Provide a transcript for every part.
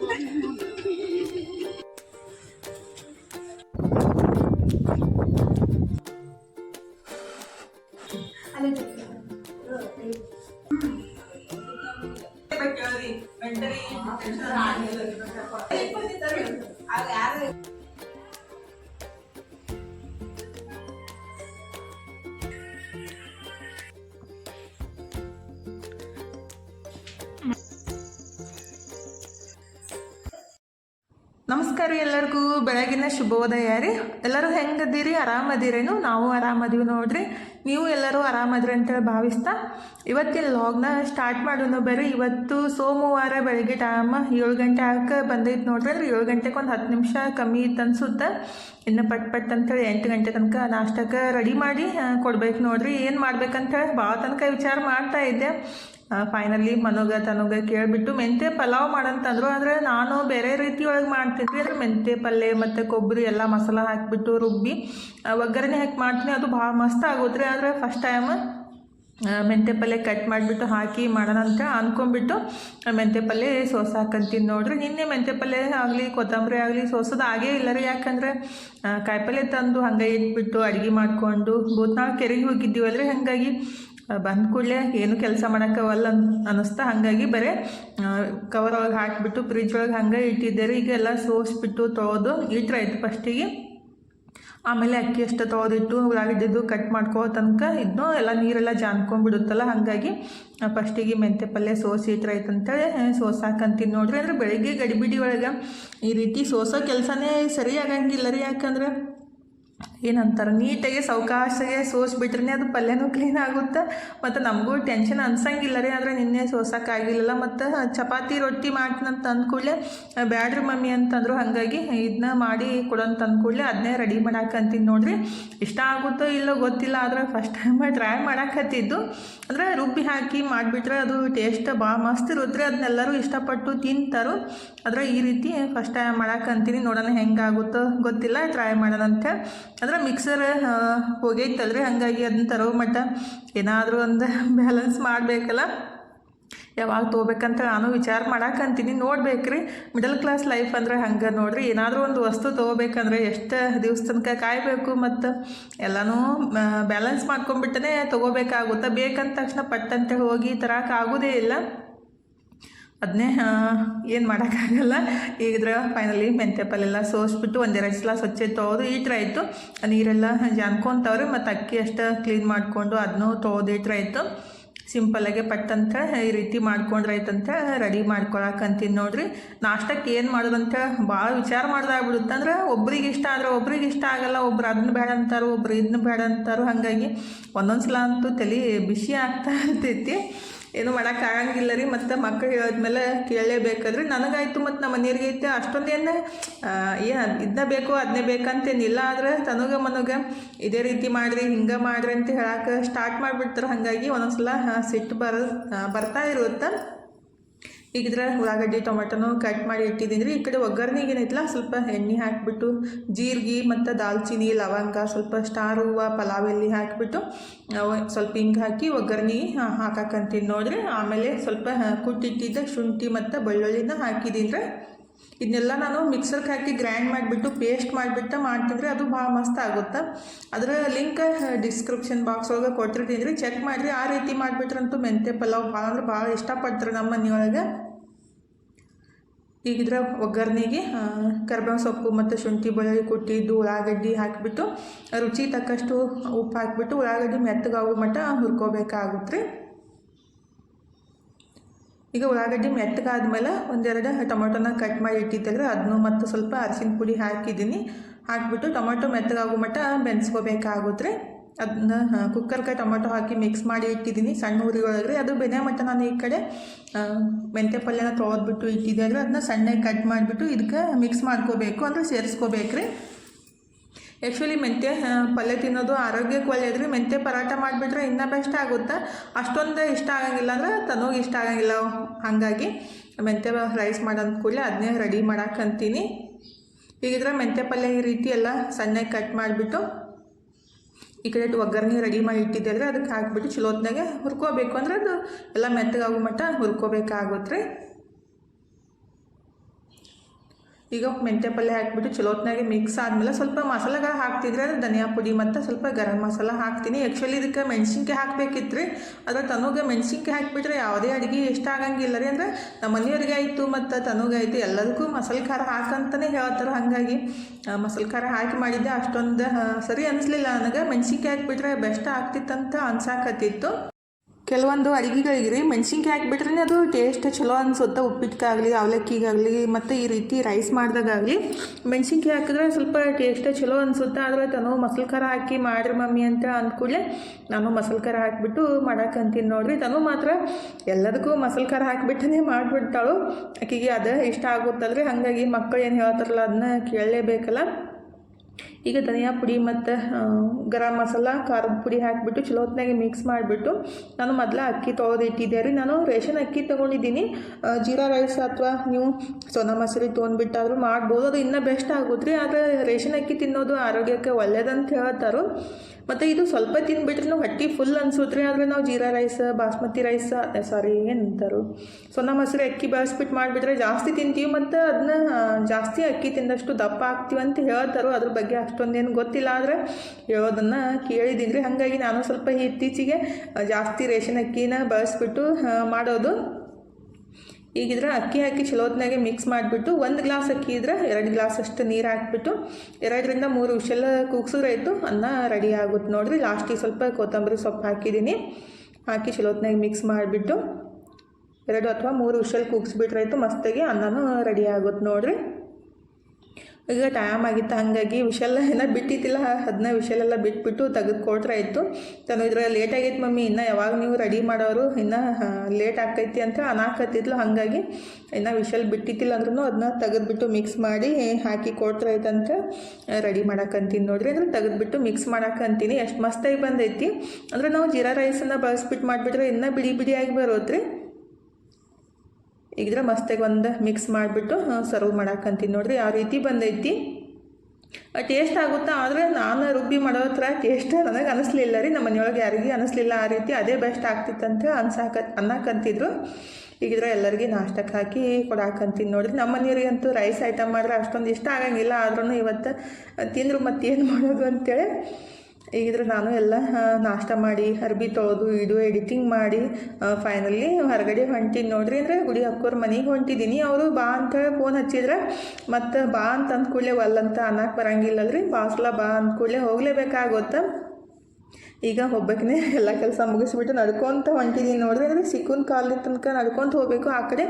我 ನಮಸ್ಕಾರ ಎಲ್ಲರಿಗೂ, ಬೆಳಗಿನ ಶುಭೋದಯ ರೀ. ಎಲ್ಲರೂ ಹೆಂಗದ್ದೀರಿ? ಆರಾಮದಿರೇನು? ನಾವು ಆರಾಮದೀವಿ ನೋಡ್ರಿ. ನೀವು ಎಲ್ಲರೂ ಆರಾಮದ್ರಿ ಅಂತೇಳಿ ಭಾವಿಸ್ತಾ, ಇವತ್ತಿನ ಲಾಗ್ನ ಸ್ಟಾರ್ಟ್ ಮಾಡೋಣ ಬರ್ರಿ. ಇವತ್ತು ಸೋಮವಾರ ಬೆಳಗ್ಗೆ ಟೈಮ್ ಏಳು ಗಂಟೆ ಆಕೆ ಬಂದೈತೆ ನೋಡ್ರಿ. ಅಂದ್ರೆ ಏಳು ಗಂಟೆಗೆ ಒಂದು ಹತ್ತು ನಿಮಿಷ ಕಮ್ಮಿ ಇತ್ತು ಅನ್ಸುತ್ತೆ. ಇನ್ನು ಪಟ್ ಪಟ್ ಅಂತೇಳಿ ಎಂಟು ಗಂಟೆ ತನಕ ನಾಷ್ಟಕ್ಕೆ ರೆಡಿ ಮಾಡಿ ಕೊಡ್ಬೇಕು ನೋಡ್ರಿ. ಏನು ಮಾಡ್ಬೇಕಂತೇಳಿ ಭಾಳ ತನಕ ವಿಚಾರ ಮಾಡ್ತಾ ಇದ್ದೆ. ಫೈನಲಿ ಮನೋಗ ತನುಗ ಕೇಳಿಬಿಟ್ಟು ಮೆಂತ್ಯ ಪಲಾವ್ ಮಾಡಂತಂದ್ರು. ಆದರೆ ನಾನು ಬೇರೆ ರೀತಿಯೊಳಗೆ ಮಾಡ್ತಿದ್ವಿ. ಅಂದ್ರೆ ಮೆಂತ್ಯ ಪಲ್ಯ ಮತ್ತು ಕೊಬ್ಬರಿ ಎಲ್ಲ ಮಸಾಲ ಹಾಕಿಬಿಟ್ಟು ರುಬ್ಬಿ ಒಗ್ಗರಣೆ ಹಾಕಿ ಮಾಡ್ತೀನಿ. ಅದು ಭಾಳ ಮಸ್ತ್ ಆಗೋದ್ರಿ ಆದರೆ ಫಸ್ಟ್ ಟೈಮ್ ಮೆಂತ್ಯ ಪಲ್ಯ ಕಟ್ ಮಾಡಿಬಿಟ್ಟು ಹಾಕಿ ಮಾಡೋಣ ಅಂತ ಅಂದ್ಕೊಂಡ್ಬಿಟ್ಟು ಪಲ್ಯ ಸೋಸಾಕಂತೀನಿ ನೋಡ್ರಿ. ನಿನ್ನೆ ಮೆಂತ್ಯ ಪಲ್ಯ ಆಗಲಿ, ಕೊತ್ತಂಬರಿ ಆಗಲಿ ಸೋಸೋದು ಆಗೇ ಇಲ್ಲ ರೀ. ಯಾಕಂದರೆ ಕಾಯಿಪಲ್ಯ ತಂದು ಹಂಗೆ ಇಟ್ಬಿಟ್ಟು ಅಡುಗೆ ಮಾಡಿಕೊಂಡು ಭೂತ್ನಾಳು ಕೆರೆಗೆ ಹೋಗಿದ್ದೀವಲ್ರಿ. ಹಾಗಾಗಿ ಬಂದ ಕೂಡಲೇ ಏನು ಕೆಲಸ ಮಾಡೋಕ್ಕವಲ್ಲ ಅನ್, ಅನ್ನಿಸ್ತಾ ಹಾಗಾಗಿ ಬರೀ ಕವರ್ ಒಳಗೆ ಹಾಕಿಬಿಟ್ಟು ಫ್ರಿಜ್ ಒಳಗೆ ಹಂಗೆ ಇಟ್ಟಿದ್ದೆ ರೀ ಈಗ ಎಲ್ಲ ಸೋಸಿಬಿಟ್ಟು ತೊಳೆದು ಇಟ್ರಾಯ್ತು ಫಸ್ಟಿಗೆ ಆಮೇಲೆ ಅಕ್ಕಿ ಅಷ್ಟು ತೊಳೆದಿಟ್ಟು ಉಳ್ಳಾಗಡ್ಡಿದ್ದು ಕಟ್ ಮಾಡ್ಕೋ ತನಕ ಇದನ್ನು ಎಲ್ಲ ನೀರೆಲ್ಲ ಜಾನ್ಕೊಂಡ್ಬಿಡುತ್ತಲ್ಲ ಹಾಗಾಗಿ ಫಸ್ಟಿಗೆ ಮೆಂತ್ಯ ಪಲ್ಯ ಸೋಸಿ ಇಟ್ರಾಯ್ತು ಅಂತೇಳಿ ಸೋಸ್ ಹಾಕಂತೀನಿ ನೋಡ್ರಿ. ಅಂದರೆ ಬೆಳಗ್ಗೆ ಗಡಿಬಿಡಿ ಒಳಗೆ ಈ ರೀತಿ ಸೋಸೋ ಕೆಲಸನೇ ಸರಿ ಆಗಂಗಿಲ್ಲ ರೀ ಯಾಕಂದ್ರೆ? ಏನಂತಾರೆ, ನೀಟಾಗಿ ಸಾವಕಾಶಗೆ ಸೋಸ್ಬಿಟ್ರೆ ಅದು ಪಲ್ಯನೂ ಕ್ಲೀನ್ ಆಗುತ್ತೆ. ಮತ್ತು ನಮಗೂ ಟೆನ್ಷನ್ ಅನ್ಸಂಗಿಲ್ಲ ರೀ, ಆದರೆ ನಿನ್ನೆ ಸೋಸೋಕ್ಕಾಗಿಲ್ಲ ಮತ್ತು ಚಪಾತಿ ರೊಟ್ಟಿ ಮಾಡ್ತೀನಂತ ಅಂದ್ಕೂಡಲೇ ಬ್ಯಾಡ್ರಿ ಮಮ್ಮಿ ಅಂತಂದ್ರು. ಹಾಗಾಗಿ ಇದನ್ನ ಮಾಡಿ ಕೊಡೋಂತ ಅಂದ್ಕೂಡಲೇ ಅದನ್ನೇ ರೆಡಿ ಮಾಡಾಕಂತೀನಿ ನೋಡಿರಿ. ಇಷ್ಟ ಆಗುತ್ತೋ ಇಲ್ಲೋ ಗೊತ್ತಿಲ್ಲ, ಆದರೆ ಫಸ್ಟ್ ಟೈಮ್ ಟ್ರೈ ಮಾಡಾಕತ್ತಿದ್ದು. ಅಂದರೆ ರುಬ್ಬಿ ಹಾಕಿ ಮಾಡಿಬಿಟ್ರೆ ಅದು ಟೇಸ್ಟ್ ಭಾಳ ಮಸ್ತ್ ಇರುತ್ತೆ ಅದನ್ನೆಲ್ಲರೂ ಇಷ್ಟಪಟ್ಟು ತಿಂತಾರು. ಆದರೆ ಈ ರೀತಿ ಫಸ್ಟ್ ಟೈಮ್ ಮಾಡಾಕಂತೀನಿ. ನೋಡೋಣ ಹೆಂಗಾಗುತ್ತೋ ಗೊತ್ತಿಲ್ಲ ಟ್ರೈ ಮಾಡೋಣ ಅಂದ್ರೆ ಮಿಕ್ಸರ್ ಹೋಗೈತಲ್ರಿ? ಹಾಗಾಗಿ ಅದನ್ನ ತರೋ ಮಟ್ಟ ಏನಾದರೂ ಒಂದು ಬ್ಯಾಲೆನ್ಸ್ ಮಾಡಬೇಕಲ್ಲ? ಯಾವಾಗ ತೊಗೋಬೇಕಂತ ನಾನು ವಿಚಾರ ಮಾಡಾಕಂತೀನಿ. ನೋಡ್ಬೇಕ್ರಿ. ಮಿಡಲ್ ಕ್ಲಾಸ್ ಲೈಫ್ ಅಂದ್ರೆ ಹಂಗೆ ನೋಡ್ರಿ. ಏನಾದರೂ ಒಂದು ವಸ್ತು ತೊಗೋಬೇಕಂದ್ರೆ ಎಷ್ಟು ದಿವಸ ತನಕ ಕಾಯಬೇಕು ಮತ್ತು ಎಲ್ಲನೂ ಬ್ಯಾಲೆನ್ಸ್ ಮಾಡ್ಕೊಂಡ್ಬಿಟ್ಟನೆ ತೊಗೋಬೇಕಾಗುತ್ತೆ. ಬೇಕಂದ ತಕ್ಷಣ ಪಟ್ಟಂತೆ ಹೋಗಿ ತರೋಕ್ಕಾಗೋದೇ ಇಲ್ಲ. ಅದನ್ನೇ ಏನು ಮಾಡೋಕ್ಕಾಗಲ್ಲ. ಈಗಿದ್ರೆ ಫೈನಲಿ ಮೆಂತ್ಯ ಪಲ್ಲೆಲ್ಲ ಸೋಸ್ಬಿಟ್ಟು ಒಂದೆರಡು ಸಲ ಸ್ವಚ್ಛ ತೊಳೆದು ಇತ್ತು. ನೀರೆಲ್ಲ ಜಾನ್ಕೊಂತವ್ರೆ, ಮತ್ತು ಅಕ್ಕಿ ಅಷ್ಟು ಕ್ಲೀನ್ ಮಾಡಿಕೊಂಡು ಅದನ್ನೂ ತೊಳೆದು ಇತ್ತು. ಸಿಂಪಲ್ಲಾಗೆ ಪಟ್ಟಂತ ಈ ರೀತಿ ಮಾಡ್ಕೊಂಡ್ರಾಯ್ತಂತ ರೆಡಿ ಮಾಡ್ಕೊಳಕಂತೀನಿ ನೋಡ್ರಿ. ನಾಷ್ಟಕ್ಕೆ ಏನು ಮಾಡೋದಂತ ಭಾಳ ವಿಚಾರ ಮಾಡ್ದಾಗ್ಬಿಡುತ್ತೆ. ಅಂದ್ರೆ ಒಬ್ರಿಗೆ ಇಷ್ಟ ಆದ್ರೆ ಒಬ್ರಿಗೆ ಇಷ್ಟ ಆಗಲ್ಲ. ಒಬ್ರು ಅದನ್ನ ಬೇಡ ಅಂತಾರೋ, ಒಬ್ರು ಇದನ್ನ ಬೇಡ ಅಂತಾರೋ, ಹಾಗಾಗಿ ಒಂದೊಂದು ಸಲ ಅಂತೂ ತಲೆ ಬಿಸಿ ಆಗ್ತಾ ಇರ್ತೈತಿ. ಏನು ಮಾಡೋಕ್ಕಾಗಂಗಿಲ್ಲ ರೀ, ಮತ್ತು ಮಕ್ಕಳು ಹೇಳಿದ್ಮೇಲೆ ಕೇಳಲೇಬೇಕಾದ್ರೆ ನನಗಾಯ್ತು ಮತ್ತು ನಮ್ಮ ಮನೆಯವ್ರಿಗೆ ಐತೆ ಅಷ್ಟೊಂದೇನು ಏನು ಇದನ್ನ ಬೇಕು ಅದನ್ನೇ ಬೇಕಂತೇನಿಲ್ಲ, ಆದ್ರೆ ತನಗ ಮನಗ ಇದೇ ರೀತಿ ಮಾಡಿರಿ, ಹಿಂಗೆ ಮಾಡಿರಿ ಅಂತ ಹೇಳಕ್ಕೆ ಸ್ಟಾರ್ಟ್ ಮಾಡಿಬಿಡ್ತಾರೆ, ಹಾಗಾಗಿ ಒಂದೊಂದ್ಸಲ ಸಲ ಸಿಟ್ಟು ಬರ ಬರ್ತಾ ಇರುತ್ತೆ. ಈಗಿದ್ರೆ ಉಳ್ಳಾಗಡ್ಡಿ, ಟೊಮೆಟೊನು ಕಟ್ ಮಾಡಿ ಇಟ್ಟಿದ್ದೀನಿ. ರೀ ಈ ಕಡೆ ಒಗ್ಗರಣೆಗೆ ಏನೈತಲ್ಲ, ಸ್ವಲ್ಪ ಎಣ್ಣೆ ಹಾಕಿಬಿಟ್ಟು ಜೀರಿಗೆ ಮತ್ತು ದಾಲ್ಚಿನ್ನಿ ಲವಂಗ, ಸ್ವಲ್ಪ ಸ್ಟಾರ್ ಹೂವು, ಪಲಾವ್ ಎಲ್ಲಿ ಹಾಕಿಬಿಟ್ಟು ಸ್ವಲ್ಪ ಹಿಂಗೆ ಹಾಕಿ ಒಗ್ಗರಣೆ ಹಾಕಾಕಂತೀನಿ. ನೋಡ್ರಿ, ಆಮೇಲೆ ಸ್ವಲ್ಪ ಕುಟ್ಟಿಟ್ಟಿದ್ದ ಶುಂಠಿ ಮತ್ತು ಬೆಳ್ಳುಳ್ಳಿನ ಹಾಕಿದ್ದೀನಿ ರೀ. ಇದನ್ನೆಲ್ಲ ನಾನು ಮಿಕ್ಸರ್ಗೆ ಹಾಕಿ ಗ್ರೈಂಡ್ ಮಾಡಿಬಿಟ್ಟು ಪೇಸ್ಟ್ ಮಾಡಿಬಿಟ್ಟು ಮಾಡ್ತಿದ್ರೆ ಅದು ಭಾಳ ಮಸ್ತ್ ಆಗುತ್ತೆ? ಅದರ ಲಿಂಕ್ ಡಿಸ್ಕ್ರಿಪ್ಷನ್ ಬಾಕ್ಸ್ ಒಳಗೆ ಕೊಟ್ಟಿರ್ತೀನಿ ರೀ. ಚೆಕ್ ಮಾಡಿರಿ. ಆ ರೀತಿ ಮಾಡಿಬಿಟ್ರಂತೂ ಮೆಂತ್ಯ ಪಲಾವ್ ಭಾಳ ಅಂದ್ರೆ ಭಾಳ ಇಷ್ಟಪಡ್ತಾರೆ ನಮ್ಮ ಮನೆಯೊಳಗೆ. ಈಗಿದ್ರೆ ಒಗ್ಗರಣೆಗೆ ಕರ್ಬೇವು ಸೊಪ್ಪು ಮತ್ತು ಶುಂಠಿ ಬೆಳ್ಳುಳ್ಳಿ ಕುಟ್ಟಿದ್ದು ಉಳ್ಳಾಗಡ್ಡಿ ಹಾಕಿಬಿಟ್ಟು, ರುಚಿ ತಕ್ಕಷ್ಟು ಉಪ್ಪು ಹಾಕಿಬಿಟ್ಟು ಉಳ್ಳಾಗಡ್ಡಿ ಮೆತ್ತಗಾಗೋ ಮಟ್ಟ ಹುರ್ಕೋಬೇಕಾಗುತ್ತೆ ರೀ. ಈಗ ಉಳ್ಳಾಗಡ್ಡಿ ಮೆತ್ತಗಾದ್ಮೇಲೆ ಒಂದೆರಡು ಟೊಮೊಟೊನ ಕಟ್ ಮಾಡಿ ಇಟ್ಟಿದ್ದರೆ ಅದನ್ನು ಮತ್ತು ಸ್ವಲ್ಪ ಅರಿಶಿನ ಪುಡಿ ಹಾಕಿದ್ದೀನಿ. ಹಾಕಿಬಿಟ್ಟು ಟೊಮೊಟೊ ಮೆತ್ತಗಾಗೋ ಮಟ್ಟ ಬೆನ್ಸ್ಕೋಬೇಕಾಗುತ್ತೆ ಅದನ್ನ ಕುಕ್ಕರ್ಗೆ ಟೊಮೊಟೊ ಹಾಕಿ ಮಿಕ್ಸ್ ಮಾಡಿ ಇಟ್ಟಿದ್ದೀನಿ. ಸಣ್ಣ ಉರಿ ಒಳಗೆ ಅದು ಬೆನೆ ಮಟ್ಟ ನಾನು ಈ ಕಡೆ ಮೆಂತ್ಯ ಪಲ್ಯನ ತೊಳೆದ್ಬಿಟ್ಟು ಇಟ್ಟಿದ್ದೆ. ಅಂದರೆ ಅದನ್ನ ಸಣ್ಣಗೆ ಕಟ್ ಮಾಡಿಬಿಟ್ಟು ಇದಕ್ಕೆ ಮಿಕ್ಸ್ ಮಾಡ್ಕೋಬೇಕು. ಅಂದರೆ ಸೇರಿಸ್ಕೋಬೇಕ್ರಿ. ಆ್ಯಕ್ಚುಲಿ ಮೆಂತ್ಯ ಪಲ್ಯ ತಿನ್ನೋದು ಆರೋಗ್ಯಕ್ಕೆ ಒಳ್ಳೆಯದ್ರಿ ಮೆಂತ್ಯ ಪರಾಟ ಮಾಡಿಬಿಟ್ರೆ ಇನ್ನೂ ಬೆಸ್ಟ್ ಆಗುತ್ತೆ. ಅಷ್ಟೊಂದು ಇಷ್ಟ ಆಗಂಗಿಲ್ಲ ಅಂದ್ರೆ ತನಗೆ ಇಷ್ಟ ಆಗಂಗಿಲ್ಲ. ಹಾಗಾಗಿ ಮೆಂತ್ಯ ರೈಸ್ ಮಾಡೋದ್ ಕೂಡಲೇ ಅದನ್ನೇ ರೆಡಿ ಮಾಡಾಕಂತೀನಿ ಈಗಿದ್ರೆ ಮೆಂತ್ಯ ಪಲ್ಯ ಈ ರೀತಿ ಎಲ್ಲ ಸಣ್ಣಗೆ ಕಟ್ ಮಾಡಿಬಿಟ್ಟು ಈ ಕಡೆ ಒಗ್ಗರಣೆ ರೆಡಿ ಮಾಡಿ ಇಟ್ಟಿದ್ದೆ ಅದಕ್ಕೆ ಹಾಕ್ಬಿಟ್ಟು ಚಲೋತ್ನಾಗೆ ಹುರ್ಕೋಬೇಕು ಅಂದ್ರೆ ಅದು ಎಲ್ಲ ಮೆತ್ತಗಾಗೋ ಮಟ್ಟ ಹುರ್ಕೋಬೇಕಾಗುತ್ತೆ. ರೀ ಈಗ ಮೆಂತ್ಯ ಪಲ್ಯ ಹಾಕಿಬಿಟ್ಟು ಚಲೋತ್ನಾಗೆ ಮಿಕ್ಸ್ ಆದಮೇಲೆ ಸ್ವಲ್ಪ ಮಸಾಲೆಗಳು ಹಾಕ್ತಿದ್ರೆ ಅದು ಧನಿಯಾ ಪುಡಿ ಮತ್ತು ಸ್ವಲ್ಪ ಗರಂ ಮಸಾಲ ಹಾಕ್ತೀನಿ. ಆ್ಯಕ್ಚುಲಿ ಇದಕ್ಕೆ ಮೆಣಸಿನ್ಕಾಯಿ ಹಾಕಬೇಕಿತ್ತು ರೀ ಅದ್ರ ತನುಗೆ ಮೆಣಸಿನ್ಕಾಯಿ ಹಾಕಿಬಿಟ್ರೆ ಯಾವುದೇ ಅಡುಗೆ ಇಷ್ಟ ಆಗಂಗಿಲ್ಲ ರೀ. ಅಂದರೆ ನಮ್ಮ ಮನೆಯವ್ರಿಗೆ ಆಯಿತು ಮತ್ತು ತನಗೆ ಆಯಿತು, ಎಲ್ಲದಕ್ಕೂ ಮಸಾಲೆ ಖಾರ ಹಾಕಂತಲೇ ಹೇಳ್ತಾರೆ ಹಾಗಾಗಿ. ಮಸಾಲೆ ಖಾರ ಹಾಕಿ ಮಾಡಿದ್ದೆ ಅಷ್ಟೊಂದು ಸರಿ ಅನಿಸ್ಲಿಲ್ಲ ನನಗೆ. ಮೆಣಸಿನ್ಕಾಯಿ ಹಾಕಿಬಿಟ್ರೆ ಬೆಸ್ಟ್ ಆಗ್ತಿತ್ತಂತ ಅನ್ಸಾಕತ್ತಿತ್ತು. ಕೆಲವೊಂದು ಅಡುಗೆಗಳಿಗೆ ರೀ ಮೆಣಸಿನ್ಕಾಯಿ ಹಾಕಿಬಿಟ್ರೆ ಅದು ಟೇಸ್ಟ್ ಚಲೋ ಅನ್ಸುತ್ತೆ ಉಪ್ಪಿಟ್ಟಿಗಾಗಲಿ ಅವಲಕ್ಕಿಗಾಗಲಿ, ಮತ್ತು ಈ ರೀತಿ ರೈಸ್ ಮಾಡಿದಾಗಲಿ ಮೆಣಸಿನ್ಕಾಯಿ ಹಾಕಿದ್ರೆ ಸ್ವಲ್ಪ ಟೇಸ್ಟ್ ಚಲೋ ಅನಿಸುತ್ತೆ, ಆದರೆ ತಾನು ಮಸಾಲೆ ಖಾರ ಹಾಕಿ ಮಾಡ್ರಿ ಮಮ್ಮಿ ಅಂತ ಅಂದ್ಕೂಡಲೇ ನಾನು ಮಸಾಲೆ ಖಾರ ಹಾಕಿಬಿಟ್ಟು ಮಾಡಕ್ಕಂತೀನಿ ನೋಡಿರಿ. ತಾನು ಮಾತ್ರ ಎಲ್ಲದಕ್ಕೂ ಮಸಾಲೆ ಖಾರ ಹಾಕಿಬಿಟ್ಟೇ ಮಾಡಿಬಿಡ್ತಾಳು. ಆಕೆಗೆ ಅದು ಇಷ್ಟ ಆಗುತ್ತಲ್ರಿ. ಹಾಗಾಗಿ ಮಕ್ಕಳು ಏನು ಹೇಳ್ತಾರಲ್ಲ, ಅದನ್ನ ಕೇಳಲೇಬೇಕಲ್ಲ. ಈಗ ಧನಿಯಾ ಪುಡಿ ಮತ್ತು ಗರಂ ಮಸಾಲ, ಖಾರದ ಪುಡಿ ಹಾಕಿಬಿಟ್ಟು ಚಲೋ ಹೊತ್ತಿನಾಗೆ ಮಿಕ್ಸ್ ಮಾಡಿಬಿಟ್ಟು ನಾನು ಮೊದಲ ಅಕ್ಕಿ ತೊಳೆದು ಇಟ್ಟಿದ್ದೆ ರೀ. ನಾನು ರೇಷನ್ ಅಕ್ಕಿ ತೊಗೊಂಡಿದ್ದೀನಿ. ಜೀರಾ ರೈಸ್ ಅಥವಾ ನೀವು ಸೋನಾ ಮಸೂರಿ ತೊಗೊಂಡ್ಬಿಟ್ಟಾದರೂ ಮಾಡ್ಬೋದು. ಅದು ಇನ್ನೂ ಬೆಸ್ಟ್ ಆಗುತ್ತೆ ಆದರೆ ರೇಷನ್ ಅಕ್ಕಿ ತಿನ್ನೋದು ಆರೋಗ್ಯಕ್ಕೆ ಒಳ್ಳೇದಂತ ಹೇಳ್ತಾರೋ. ಮತ್ತು ಇದು ಸ್ವಲ್ಪ ತಿನ್ಬಿಟ್ರೂ ಹೊಟ್ಟೆ ಫುಲ್ ಅನ್ಸುತ್ತೆ ಆದರೆ ನಾವು jeera rice basmati rice sorry ಏನಂತಾರು. ಸೊನ್ನ ಮೊಸರು ಅಕ್ಕಿ ಬಳಸ್ಬಿಟ್ಟು ಮಾಡಿಬಿಟ್ರೆ ಜಾಸ್ತಿ ತಿಂತೀವಿ ಮತ್ತು ಅದನ್ನ ಜಾಸ್ತಿ ಅಕ್ಕಿ ತಿಂದಷ್ಟು ದಪ್ಪ ಆಗ್ತೀವಿ ಅಂತ ಹೇಳ್ತಾರೋ ಅದ್ರ ಬಗ್ಗೆ ಅಷ್ಟೊಂದೇನು ಗೊತ್ತಿಲ್ಲ. ಆದರೆ ಹೇಳೋದನ್ನು ಕೇಳಿದ್ದೀನಿ ಹಾಗಾಗಿ ನಾನು ಸ್ವಲ್ಪ ಇತ್ತೀಚೆಗೆ ಜಾಸ್ತಿ ರೇಷನ್ ಅಕ್ಕಿನ ಬಳಸ್ಬಿಟ್ಟು ಮಾಡೋದು ಈಗಿದ್ರೆ ಅಕ್ಕಿ ಹಾಕಿ ಚಲೋತ್ನಾಗೆ ಮಿಕ್ಸ್ ಮಾಡಿಬಿಟ್ಟು ಒಂದು ಗ್ಲಾಸ್ ಅಕ್ಕಿ ಇದ್ರೆ ಎರಡು ಗ್ಲಾಸ್ ಅಷ್ಟು ನೀರು ಹಾಕಿಬಿಟ್ಟು ಎರಡರಿಂದ ಮೂರು ವಿಷಲ್ ಕೂಗ್ಸಿದ್ರೆ ಆಯಿತು, ಅನ್ನ ರೆಡಿ ಆಗುತ್ತೆ ನೋಡಿರಿ. ಲಾಸ್ಟಿಗೆ ಸ್ವಲ್ಪ ಕೊತ್ತಂಬರಿ ಸೊಪ್ಪು ಹಾಕಿದ್ದೀನಿ. ಹಾಕಿ ಚಲೋತ್ನಾಗೆ ಮಿಕ್ಸ್ ಮಾಡಿಬಿಟ್ಟು ಎರಡು ಅಥವಾ ಮೂರು ವಿಷಲ್ ಕೂಗಿಸ್ಬಿಟ್ರಾಯ್ತು ಮಸ್ತಾಗಿ ಅನ್ನನೂ ರೆಡಿ ಆಗುತ್ತೆ ನೋಡ್ರಿ. ಈಗ ಟೈಮ್ ಆಗಿತ್ತು ಹಾಗಾಗಿ ವಿಶಲ್ ಏನೋ ಬಿಟ್ಟಿದ್ದಿಲ್ಲ. ಅದನ್ನ ವಿಷಲೆಲ್ಲ ಬಿಟ್ಬಿಟ್ಟು ತೆಗೆದು ಇತ್ತು. ತಾನು ಇದ್ರ ಲೇಟ್ ಆಗೈತೆ ಮಮ್ಮಿ. ಇನ್ನು ಯಾವಾಗ ನೀವು ರೆಡಿ ಮಾಡೋರು? ಇನ್ನು ಲೇಟ್ ಆಕೈತಿ ಅಂತ ಅನಾಕತ್ತಿದ್ಲು. ಹಾಗಾಗಿ ಇನ್ನು ವಿಷಲ್ ಬಿಟ್ಟಿದ್ದಿಲ್ಲ ಅಂದ್ರೂ ಅದನ್ನ ತೆಗೆದುಬಿಟ್ಟು ಮಿಕ್ಸ್ ಮಾಡಿ ಹಾಕಿ ಕೊಡ್ತಾ ಇತ್ತಂತ ರೆಡಿ ಮಾಡಕ್ಕಂತೀನಿ ನೋಡ್ರಿ. ಅಂದ್ರೆ ತೆಗೆದ್ಬಿಟ್ಟು ಮಿಕ್ಸ್ ಮಾಡಕ್ಕಂತೀನಿ ಎಷ್ಟು ಮಸ್ತಾಗಿ ಬಂದೈತಿ. ಅಂದರೆ ನಾವು ಜೀರಾ ರೈಸನ್ನು ಬಳಸ್ಬಿಟ್ಟು ಮಾಡಿಬಿಟ್ರೆ ಇನ್ನೂ ಬಿಡಿ ಬಿಡಿಯಾಗಿ ಬರೋದ್ರಿ ಈಗಿದ್ರೆ ಮಸ್ತಾಗಿ ಒಂದು ಮಿಕ್ಸ್ ಮಾಡಿಬಿಟ್ಟು ಸರ್ವ್ ಮಾಡಕ್ಕಂತೀನಿ ನೋಡ್ರಿ. ಯಾವ ರೀತಿ ಬಂದೈತಿ. ಟೇಸ್ಟ್ ಆಗುತ್ತಾ? ಆದರೆ ನಾನು ರುಬ್ಬಿ ಮಾಡೋ ಥರ ಟೇಸ್ಟ್ ನನಗೆ ಅನಿಸ್ಲಿಲ್ಲ ರೀ. ನಮ್ಮ ಮನೆಯೊಳಗೆ ಯಾರಿಗೂ ಅನಿಸ್ಲಿಲ್ಲ ಆ ರೀತಿ. ಅದೇ ಬೆಸ್ಟ್ ಆಗ್ತಿತ್ತಂತ ಅನ್ಸಾಕ ಅನ್ನಕ್ಕಂತಿದ್ರು ಈಗಿದ್ರೆ ಎಲ್ಲರಿಗೆ ನಾಷ್ಟಕ್ಕೆ ಹಾಕಿ ಕೊಡಾಕಂತೀನಿ ನೋಡ್ರಿ. ನಮ್ಮ ಮನೆಯವ್ರಿಗಂತೂ ರೈಸ್ ಐಟಮ್ ಮಾಡಿದ್ರೆ ಅಷ್ಟೊಂದು ಇಷ್ಟ ಆಗಂಗಿಲ್ಲ. ಆದ್ರೂ ಇವತ್ತು ತಿಂದರು ಮತ್ತೇನು ಮಾಡೋದು ಅಂತೇಳಿ. ಈಗಿದ್ರೆ ನಾನು ಎಲ್ಲ ನಾಷ್ಟ ಮಾಡಿ, ಅರ್ಬಿ ತೊಳೆದು, ಇದು ಎಡಿಟಿಂಗ್ ಮಾಡಿ ಫೈನಲಿ ಹೊರಗಡೆ ಹೊಂಟೀನಿ ನೋಡ್ರಿ. ಅಂದರೆ ಗುಡಿ ಅಕ್ಕೋರ್ ಮನೆಗೆ ಹೊಂಟಿದ್ದೀನಿ ಅವರು ಬಾ ಅಂತೇಳಿ ಫೋನ್ ಹಚ್ಚಿದ್ರೆ. ಮತ್ತು ಬಾ ಅಂತ ಅಂದ್ಕೂಡ್ಲೆ ಒಲ್ಲಂತ ಅನ್ನಕ್ಕೆ ಬರಂಗಿಲ್ಲಲ್ರಿ. ಬಾಸ್ಲ ಬಾ ಅಂದ್ಕೂಡ್ಲೆ ಕೂಡಲೇ ಹೋಗಲೇಬೇಕಾಗುತ್ತೆ. ಈಗ ಹೋಗ್ಬೇಕನೆ ಎಲ್ಲ ಕೆಲಸ ಮುಗಿಸ್ಬಿಟ್ಟು ನಡ್ಕೊತ ಹೊಂಟಿದ್ದೀನಿ ನೋಡಿದ್ರೆ ಅಂದರೆ ಸಿಕ್ಕುನ್ ಕಾಲದ ತನಕ ನಡ್ಕೊತ ಹೋಗಬೇಕು. ಆ ಕಡೆ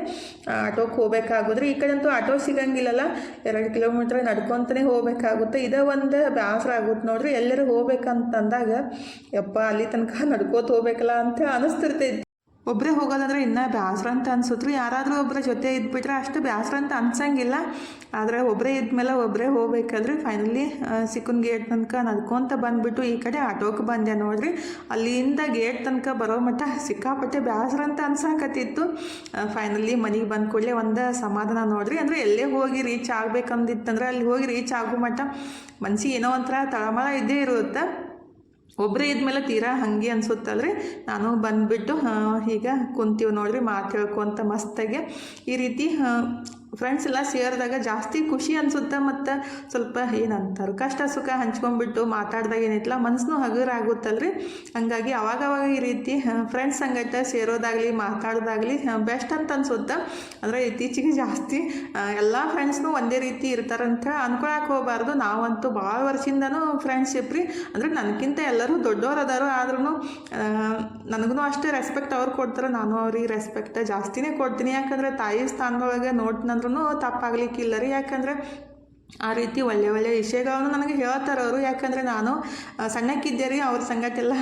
ಆಟೋಕ್ಕೆ ಹೋಗಬೇಕಾಗಿದ್ರೆ ಈ ಕಡೆ ಅಂತೂ ಆಟೋ ಸಿಗಂಗಿಲ್ಲಲ್ಲ. ಎರಡು ಕಿಲೋಮೀಟ್ರ್ ನಡ್ಕೊತಾನೆ ಹೋಗಬೇಕಾಗುತ್ತೆ. ಇದೇ ಒಂದು ಬೇಸರ ಆಗುತ್ತೆ ನೋಡ್ರಿ. ಎಲ್ಲರೂ ಹೋಗ್ಬೇಕಂತಂದಾಗ, ಯಪ್ಪ, ಅಲ್ಲಿ ತನಕ ನಡ್ಕೋತ ಹೋಗ್ಬೇಕಲ್ಲ ಅಂತ ಅನಿಸ್ತಿರ್ತೈತಿ. ಒಬ್ಬರೇ ಹೋಗೋದಂದ್ರೆ ಇನ್ನೂ ಬ್ಯಾಸ್ರ ಅಂತ ಅನ್ಸುತ್ತೆ ಯಾರಾದರೂ ಒಬ್ಬರ ಜೊತೆ ಇದ್ಬಿಟ್ರೆ ಅಷ್ಟು ಬ್ಯಾಸ್ರ ಅಂತ ಅನ್ಸಂಗಿಲ್ಲ. ಆದರೆ ಒಬ್ಬರೇ ಇದ್ಮೇಲೆ ಒಬ್ಬರೇ ಹೋಗ್ಬೇಕಾದ್ರೆ ಫೈನಲಿ ಸಿಕ್ಕನ್ ಗೇಟ್ ತನಕ ನಡ್ಕೊತ ಬಂದುಬಿಟ್ಟು ಈ ಕಡೆ ಆಟೋಕ್ಕೆ ಬಂದೆ ನೋಡ್ರಿ. ಅಲ್ಲಿಂದ ಗೇಟ್ ತನಕ ಬರೋ ಮಟ್ಟ ಸಿಕ್ಕಾಪಟ್ಟೆ ಬ್ಯಾಸ್ರ ಅಂತ ಅನ್ಸಾಕತ್ತಿತ್ತು. ಫೈನಲಿ ಮನೆಗೆ ಬಂದ ಕೂಡಲೇ ಒಂದು ಸಮಾಧಾನ ನೋಡ್ರಿ. ಅಂದರೆ ಎಲ್ಲೇ ಹೋಗಿ ರೀಚ್ ಆಗಬೇಕಂದಿತ್ತಂದ್ರೆ ಅಲ್ಲಿ ಹೋಗಿ ರೀಚ್ ಆಗೋ ಮಟ್ಟ ಮನ್ಸಿಗೆ ಏನೋ ಒಂಥರ ತಳಮಳ ಇದ್ದೇ ಇರುತ್ತೆ. ಒಬ್ಬರೇ ಇದ್ಮೇಲೆ ತೀರಾ ಹಂಗೆ ಅನ್ಸುತ್ತಲ್ರಿ? ನಾನು ಬಂದುಬಿಟ್ಟು ಈಗ ಕುಂತೀವಿ ನೋಡ್ರಿ, ಮಾತು ಹೇಳ್ಕೊಂತ ಮಸ್ತಾಗೆ ಈ ರೀತಿ ಫ್ರೆಂಡ್ಸ್ ಎಲ್ಲ ಸೇರಿದಾಗ ಜಾಸ್ತಿ ಖುಷಿ ಅನಿಸುತ್ತೆ ಮತ್ತು ಸ್ವಲ್ಪ ಏನಂತಾರೆ ಕಷ್ಟ ಸುಖ ಹಂಚ್ಕೊಂಡ್ಬಿಟ್ಟು ಮಾತಾಡ್ದಾಗ ಏನೈತಲ್ಲ ಮನಸ್ಸು ಹಗುರ ಆಗುತ್ತಲ್ರಿ ಹಂಗಾಗಿ ಅವಾಗವಾಗ ಈ ರೀತಿ ಫ್ರೆಂಡ್ಸ್ ಸಂಗಟ ಸೇರೋದಾಗಲಿ, ಮಾತಾಡೋದಾಗಲಿ ಬೆಸ್ಟ್ ಅಂತ ಅನ್ಸುತ್ತೆ. ಅಂದರೆ ಇತ್ತೀಚೆಗೆ ಜಾಸ್ತಿ ಎಲ್ಲ ಫ್ರೆಂಡ್ಸ್ನು ಒಂದೇ ರೀತಿ ಇರ್ತಾರಂತ ಅನ್ಕೊಳಕ್ಕೆ ಹೋಗಬಾರ್ದು. ನಾವಂತೂ ಭಾಳ ವರ್ಷದಿಂದನೂ ಫ್ರೆಂಡ್ಶಿಪ್ ರೀ. ಅಂದರೆ ನನಗಿಂತ ಎಲ್ಲರೂ ದೊಡ್ಡವ್ರು ಅದಾರು ಆದ್ರೂ ನನಗೂ ಅಷ್ಟೇ ರೆಸ್ಪೆಕ್ಟ್ ಅವ್ರು ಕೊಡ್ತಾರೆ. ನಾನು ಅವ್ರಿಗೆ ರೆಸ್ಪೆಕ್ಟ್ ಜಾಸ್ತಿನೇ ಕೊಡ್ತೀನಿ. ಯಾಕಂದರೆ ತಾಯಿ ಸ್ಥಾನದೊಳಗೆ ನೋಡ್ತೀನಂದ್ರೂ ತಪ್ಪಾಗಲಿಕ್ಕಿಲ್ಲ ರೀ ಯಾಕಂದರೆ ಆ ರೀತಿ ಒಳ್ಳೆ ಒಳ್ಳೆ ವಿಷಯಗಳನ್ನು ನನಗೆ ಹೇಳ್ತಾರೆ ಅವರು. ಯಾಕಂದರೆ ನಾನು ಸಣ್ಣಕ್ಕಿದ್ದೆ ರೀ ಅವ್ರ ಸಂಗತೆಲ್ಲ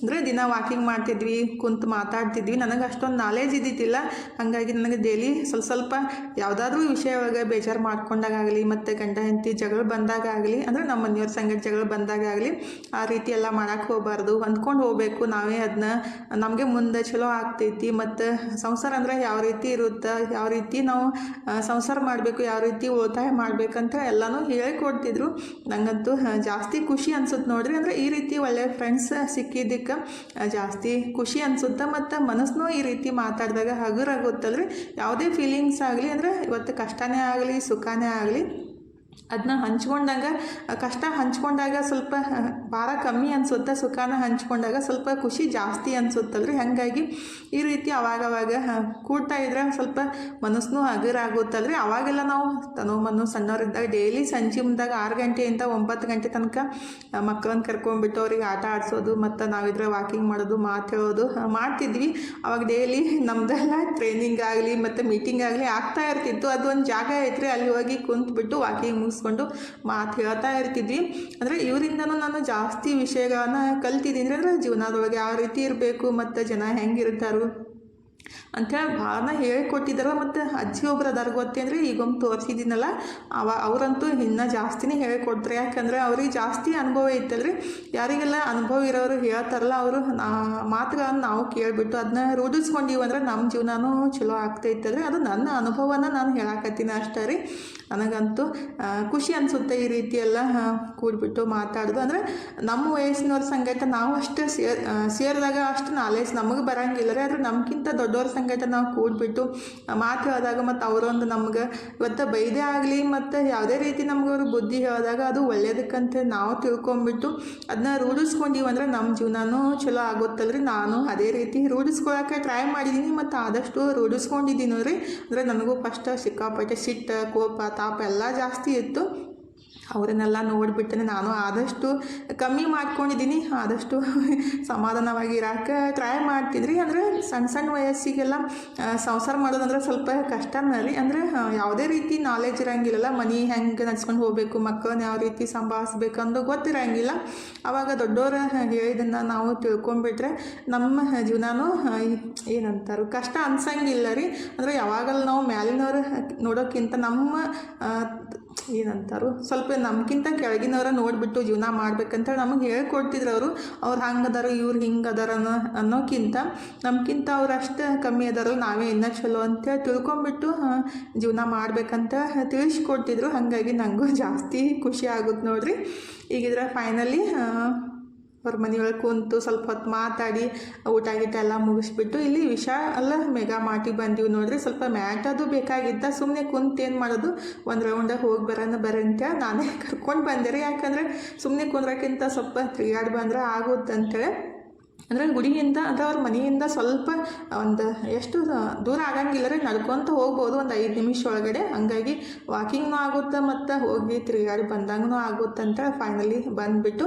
ಅಂದರೆ ದಿನ ವಾಕಿಂಗ್ ಮಾಡ್ತಿದ್ವಿ, ಕುಂತು ಮಾತಾಡ್ತಿದ್ವಿ. ನನಗೆ ಅಷ್ಟೊಂದು ನಾಲೇಜ್ ಇದ್ದಿದ್ದಿಲ್ಲ. ಹಾಗಾಗಿ ನನಗೆ ಡೈಲಿ ಸ್ವಲ್ಪ ಸ್ವಲ್ಪ ಯಾವುದಾದ್ರೂ ವಿಷಯ ಒಳಗೆ ಬೇಜಾರು ಮಾಡ್ಕೊಂಡಾಗಲಿ ಮತ್ತು ಗಂಡ ಹೆಂಡತಿ ಜಗಳ ಬಂದಾಗಲಿ ಅಂದರೆ ನಮ್ಮ ಮನೆಯವ್ರ ಸಂಗತಿ ಜಗಳ ಬಂದಾಗಲಿ ಆ ರೀತಿ ಎಲ್ಲ ಮಾಡೋಕ್ಕೆ ಹೋಗಬಾರ್ದು. ಹೊಂದ್ಕೊಂಡು ಹೋಗಬೇಕು, ನಾವೇ ಅದನ್ನ ನಮಗೆ ಮುಂದೆ ಚಲೋ ಆಗ್ತೈತಿ, ಮತ್ತು ಸಂಸಾರ ಅಂದರೆ ಯಾವ ರೀತಿ ಇರುತ್ತೆ, ಯಾವ ರೀತಿ ನಾವು ಸಂಸಾರ ಮಾಡಬೇಕು, ಯಾವ ರೀತಿ ಉಳಿತಾಯ ಮಾಡ್ಬೇಕಂತ ಎಲ್ಲನೂ ಹೇಳ್ಕೊಡ್ತಿದ್ರು. ನನಗಂತೂ ಜಾಸ್ತಿ ಖುಷಿ ಅನ್ಸುತ್ತೆ ನೋಡ್ರಿ. ಅಂದರೆ ಈ ರೀತಿ ಒಳ್ಳೆ ಫ್ರೆಂಡ್ಸ್ ಸಿಕ್ಕಿದ್ದಕ್ಕೆ ಜಾಸ್ತಿ ಖುಷಿ ಅನ್ಸುತ್ತೆ ಮತ್ತು ಮನಸ್ಸು ಈ ರೀತಿ ಮಾತಾಡಿದಾಗ ಹಗುರಾಗುತ್ತಲ್ರಿ. ಯಾವುದೇ ಫೀಲಿಂಗ್ಸ್ ಆಗಲಿ, ಅಂದರೆ ಇವತ್ತು ಕಷ್ಟನೇ ಆಗಲಿ, ಸುಖನೇ ಆಗಲಿ ಅದನ್ನ ಹಂಚ್ಕೊಂಡಾಗ, ಕಷ್ಟ ಹಂಚ್ಕೊಂಡಾಗ ಸ್ವಲ್ಪ ಭಾರ ಕಮ್ಮಿ ಅನಿಸುತ್ತೆ, ಸುಖನ ಹಂಚ್ಕೊಂಡಾಗ ಸ್ವಲ್ಪ ಖುಷಿ ಜಾಸ್ತಿ ಅನಿಸುತ್ತಲ್ರಿ. ಹಾಗಾಗಿ ಈ ರೀತಿ ಅವಾಗವಾಗ ಕೂಡ್ತಾ ಇದ್ರೆ ಸ್ವಲ್ಪ ಮನಸ್ಸು ಹಗುರಾಗುತ್ತಲ್ರಿ. ಅವಾಗೆಲ್ಲ ನಾವು ತನೋ ಮನು ಸಣ್ಣವರಿದ್ದಾಗ ಡೈಲಿ ಸಂಜೆ ಮುಂದಾಗ ಆರು ಗಂಟೆಯಿಂದ ಒಂಬತ್ತು ಗಂಟೆ ತನಕ ಮಕ್ಕಳನ್ನ ಕರ್ಕೊಂಡ್ಬಿಟ್ಟು ಅವ್ರಿಗೆ ಆಟ ಆಡಿಸೋದು, ಮತ್ತು ನಾವಿದ್ರೆ ವಾಕಿಂಗ್ ಮಾಡೋದು, ಮಾತು ಹೇಳೋದು ಮಾಡ್ತಿದ್ವಿ. ಅವಾಗ ಡೈಲಿ ನಮ್ಮದೆಲ್ಲ ಟ್ರೈನಿಂಗ್ ಆಗಲಿ, ಮತ್ತು ಮೀಟಿಂಗ್ ಆಗಲಿ ಆಗ್ತಾ ಇರ್ತಿತ್ತು. ಅದು ಒಂದು ಜಾಗ ಐತ್ರಿ, ಅಲ್ಲಿ ಹೋಗಿ ಕುಂತ್ಬಿಟ್ಟು ವಾಕಿಂಗ್ ಮುಗಿಸ್ಕೊಂಡು ಮಾತು ಹೇಳ್ತಾ ಇರ್ತಿದ್ವಿ. ಅಂದರೆ ಇವರಿಂದನೂ ನಾನು ಜಾಸ್ತಿ ವಿಷಯಗಳನ್ನ ಕಲ್ತಿದ್ದೀನಿ. ಅಂದರೆ ಜೀವನದೊಳಗೆ ಯಾವ ರೀತಿ ಇರಬೇಕು, ಮತ್ತು ಜನ ಹೆಂಗಿರ್ತಾರೋ? ಅಂಥೇಳಿ ಭಾಳ ಹೇಳಿಕೊಟ್ಟಿದ್ದಾರಲ್ಲ ಮತ್ತು ಅಜ್ಜಿ ಒಬ್ಬರು ಅದಾರ ಅಂದರೆ ಈಗೊಮ್ಮೆ ತೋರಿಸಿದ್ದೀನಲ್ಲ ಅವ ಅವರಂತೂ ಇನ್ನೂ ಜಾಸ್ತಿನೇ ಹೇಳಿಕೊಡ್ತಾರೆ ಯಾಕಂದರೆ ಅವ್ರಿಗೆ ಜಾಸ್ತಿ ಅನುಭವ ಐತಲ್ರಿ ಯಾರಿಗೆಲ್ಲ ಅನುಭವ ಇರೋರು ಹೇಳ್ತಾರಲ್ಲ ಅವರು ಮಾತುಗಳನ್ನು ನಾವು ಕೇಳಿಬಿಟ್ಟು ಅದನ್ನ ರೂಢಿಸ್ಕೊಂಡಿವಿ ಅಂದ್ರೆ ನಮ್ಮ ಜೀವನನೂ ಚಲೋ ಆಗ್ತೈತಲ್ರಿ ಅದು ನನ್ನ ಅನುಭವನ ನಾನು ಹೇಳಾಕತ್ತೀನಿ ಅಷ್ಟೇ ರೀ. ನನಗಂತೂ ಖುಷಿ ಅನಿಸುತ್ತೆ ಈ ರೀತಿಯೆಲ್ಲ ಕೂಡಿಬಿಟ್ಟು ಮಾತಾಡೋದು. ಅಂದರೆ ನಮ್ಮ ವಯಸ್ಸಿನವ್ರ ಸಂಗಟ ನಾವು ಅಷ್ಟು ಸೇರ್ ಸೇರಿದಾಗ ಅಷ್ಟು ನಾಲೆಜ್ ನಮಗೆ ಬರಂಗಿಲ್ಲ ರೀ. ಆದರೆ ನಮ್ಗಿಂತ ದೊಡ್ಡವ್ರ ಸಂಗಟ ನಾವು ಕೂಡ್ಬಿಟ್ಟು ಮಾತು ಹೇಳಿದಾಗ ಮತ್ತು ಅವರೊಂದು ನಮ್ಗೆ ಇವತ್ತು ಬೈದೇ ಆಗಲಿ ಮತ್ತು ಯಾವುದೇ ರೀತಿ ನಮ್ಗೆ ಅವ್ರು ಬುದ್ಧಿ ಹೇಳಿದಾಗ ಅದು ಒಳ್ಳೇದಕ್ಕಂತ ನಾವು ತಿಳ್ಕೊಂಬಿಟ್ಟು ಅದನ್ನ ರೂಢಿಸ್ಕೊಂಡೀವಿ ಅಂದ್ರೆ ನಮ್ಮ ಜೀವನನೂ ಚಲೋ ಆಗುತ್ತಲ್ರಿ. ನಾನು ಅದೇ ರೀತಿ ರೂಢಿಸ್ಕೊಳಕ್ಕೆ ಟ್ರೈ ಮಾಡಿದ್ದೀನಿ ಮತ್ತು ಆದಷ್ಟು ರೂಢಿಸ್ಕೊಂಡಿದ್ದೀನಿ ರೀ ಅಂದರೆ ನನಗೂ ಫಸ್ಟ್ ಸಿಕ್ಕಾಪಟ್ಟೆ ಸಿಟ್ಟು, ಕೋಪ, ತಾಪ ಎಲ್ಲ ಜಾಸ್ತಿ ಇತ್ತು. ಅವರನ್ನೆಲ್ಲ ನೋಡಿಬಿಟ್ಟೆ ನಾನು ಆದಷ್ಟು ಕಮ್ಮಿ ಮಾಡ್ಕೊಂಡಿದ್ದೀನಿ, ಆದಷ್ಟು ಸಮಾಧಾನವಾಗಿ ಇರೋಕೆ ಟ್ರೈ ಮಾಡ್ತಿದ್ರಿ. ಅಂದರೆ ಸಣ್ಣ ಸಣ್ಣ ವಯಸ್ಸಿಗೆಲ್ಲ ಸಂಸಾರ ಮಾಡೋದಂದ್ರೆ ಸ್ವಲ್ಪ ಕಷ್ಟನೇ ರೀ ಅಂದರೆ ಯಾವುದೇ ರೀತಿ ನಾಲೆಜ್ ಇರೋಂಗಿಲ್ಲಲ್ಲ, ಮನೆ ಹೆಂಗೆ ನಡ್ಸ್ಕೊಂಡು ಹೋಗಬೇಕು, ಮಕ್ಕಳನ್ನ ಯಾವ ರೀತಿ ಸಂಭಾಳಿಸ್ಬೇಕು ಅನ್ನೋದು ಗೊತ್ತಿರಂಗಿಲ್ಲ. ಆವಾಗ ದೊಡ್ಡವರು ಹೇಳಿದ್ದನ್ನು ನಾವು ತಿಳ್ಕೊಂಬಿಟ್ರೆ ನಮ್ಮ ಜೀವನನೂ ಏನಂತಾರೆ, ಕಷ್ಟ ಅನ್ಸಂಗಿಲ್ಲ ರೀ. ಅಂದರೆ ಯಾವಾಗಲೂ ನಾವು ಮ್ಯಾಲಿನವ್ರು ನೋಡೋಕ್ಕಿಂತ ನಮ್ಮ ಏನಂತಾರು, ಸ್ವಲ್ಪ ನಮ್ಗಿಂತ ಕೆಳಗಿನವರ ನೋಡಿಬಿಟ್ಟು ಜೀವನ ಮಾಡ್ಬೇಕಂತ ನಮಗೆ ಹೇಳ್ಕೊಡ್ತಿದ್ರು ಅವರು. ಅವ್ರು ಹಂಗದಾರ ಅದಾರ ಇವ್ರು ಹಿಂಗೆ ಅದಾರ ಅನ್ನೋ ಅನ್ನೋಕ್ಕಿಂತ ನಮ್ಗಿಂತ ಅವ್ರು ಅಷ್ಟು ಕಮ್ಮಿ ಅದಾರೋ, ನಾವೇ ಇನ್ನೂ ಚಲೋ ಅಂತೇಳಿ ತಿಳ್ಕೊಂಬಿಟ್ಟು ಜೀವನ ಮಾಡ್ಬೇಕಂತ ತಿಳಿಸ್ಕೊಡ್ತಿದ್ರು. ಹಾಗಾಗಿ ನನಗೂ ಜಾಸ್ತಿ ಖುಷಿ ಆಗುತ್ತೆ ನೋಡ್ರಿ. ಈಗಿದ್ರೆ ಫೈನಲಿ ಅವ್ರ ಮನೆಯೊಳಗೆ ಕುಂತು ಸ್ವಲ್ಪ ಹೊತ್ತು ಮಾತಾಡಿ, ಊಟ ಗೀಟ ಎಲ್ಲ ಮುಗಿಸ್ಬಿಟ್ಟು ಇಲ್ಲಿ ವಿಶಾಲ ಮೆಗಾ ಮಾಟಿಗೆ ಬಂದೀವಿ ನೋಡ್ರಿ. ಸ್ವಲ್ಪ ಮ್ಯಾಟ್ ಅದು ಬೇಕಾಗಿದ್ದ ಸುಮ್ಮನೆ ಕುಂತು ಏನು ಮಾಡೋದು? ಒಂದು ರೌಂಡಾಗಿ ಹೋಗಿ ಬರೋಣ ಬರಂತ ನಾನೇ ಕರ್ಕೊಂಡು ಬಂದೆ ರೀ. ಯಾಕಂದರೆ ಸುಮ್ಮನೆ ಕುಂದ್ರಕ್ಕಿಂತ ಸ್ವಲ್ಪ ತಿರುಗಾಡಿ ಬಂದ್ರೆ ಆಗುತ್ತೆ ಅಂತೇಳಿ ಅಂದರೆ ಗುಡಿಯಿಂದ ಅಂದರೆ ಅವ್ರ ಮನೆಯಿಂದ ಸ್ವಲ್ಪ ಒಂದು ಎಷ್ಟು ದೂರ ಆಗಂಗಿಲ್ಲ ರೀ ನಡ್ಕೊತ ಹೋಗ್ಬೋದು. ಒಂದು ಐದು ನಿಮಿಷ ಒಳಗಡೆ. ಹಂಗಾಗಿ ವಾಕಿಂಗ್ನೂ ಆಗುತ್ತೆ ಮತ್ತು ಹೋಗಿ ತಿರುಗಾಡಿ ಬಂದಂಗೂ ಆಗುತ್ತೆ ಅಂತ ಫೈನಲಿ ಬಂದುಬಿಟ್ಟು